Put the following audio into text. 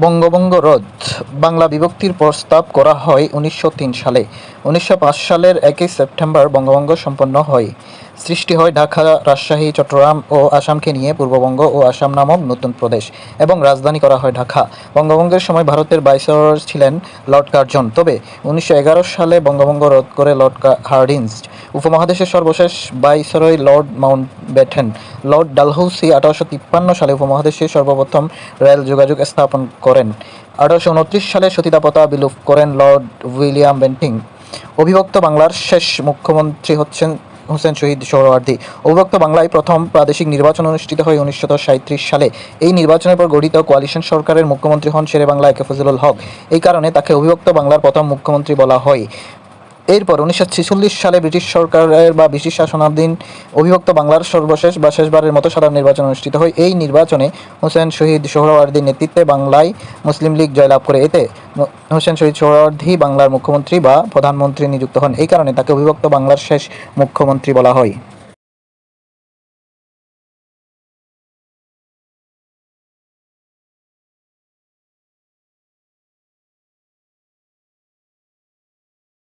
বঙ্গভঙ্গ রদ বাংলা বিভক্তির প্রস্তাব করা হয় উনিশশো তিন সালে। উনিশশো পাঁচ সালের একই সেপ্টেম্বর বঙ্গভঙ্গ সম্পন্ন হয়। সৃষ্টি হয় ঢাকা, রাজশাহী, চট্টগ্রাম ও আসামকে নিয়ে পূর্ববঙ্গ ও আসাম নামক নতুন প্রদেশ এবং রাজধানী করা হয় ঢাকা। বঙ্গভঙ্গের সময় ভারতের ভাইসরয় ছিলেন লর্ড কার্জন। তবে উনিশশো এগারো সালে বঙ্গভঙ্গ রদ করে লর্ড হার্ডিঞ্জ উপমহাদেশের সর্বশেষ viceroy Lord Mountbatten Lord Dalhousie আঠারোশো তিপ্পান্ন সালে উপমহাদেশে সর্বপ্রথম রেল যোগাযোগ স্থাপন করেন। আঠারোশো উনত্রিশ সালে সতীদাপতা বিলুপ করেন লর্ড উইলিয়াম বেন্টিং। অবিভক্ত বাংলার শেষ মুখ্যমন্ত্রী হচ্ছেন হোসেন শহীদ সোহরাওয়ার্দী অবিভক্ত বাংলায় প্রথম প্রাদেশিক নির্বাচন অনুষ্ঠিত হয় উনিশশো সালে। এই নির্বাচনের পর গঠিত কোয়ালিশন সরকারের মুখ্যমন্ত্রী হন শেরে বাংলা একে ফজলুল হক। এই কারণে তাকে অবিভক্ত বাংলার প্রথম মুখ্যমন্ত্রী বলা হয়। এরপর উনিশশো ছেচল্লিশ সালে ব্রিটিশ সরকারের বা ব্রিটিশ শাসনাধীন অবিভক্ত বাংলার সর্বশেষ বা শেষবারের মতো সাধারণ নির্বাচন অনুষ্ঠিত হয়। এই নির্বাচনে হোসেন শহীদ সোহরাওয়ার্দীর নেতৃত্বে বাংলায় মুসলিম লীগ জয়লাভ করে। এতে হোসেন শহীদ সোহরাওয়ার্দী বাংলার মুখ্যমন্ত্রী বা প্রধানমন্ত্রী নিযুক্ত হন। এই কারণে তাকে অবিভক্ত বাংলার শেষ মুখ্যমন্ত্রী বলা হয়।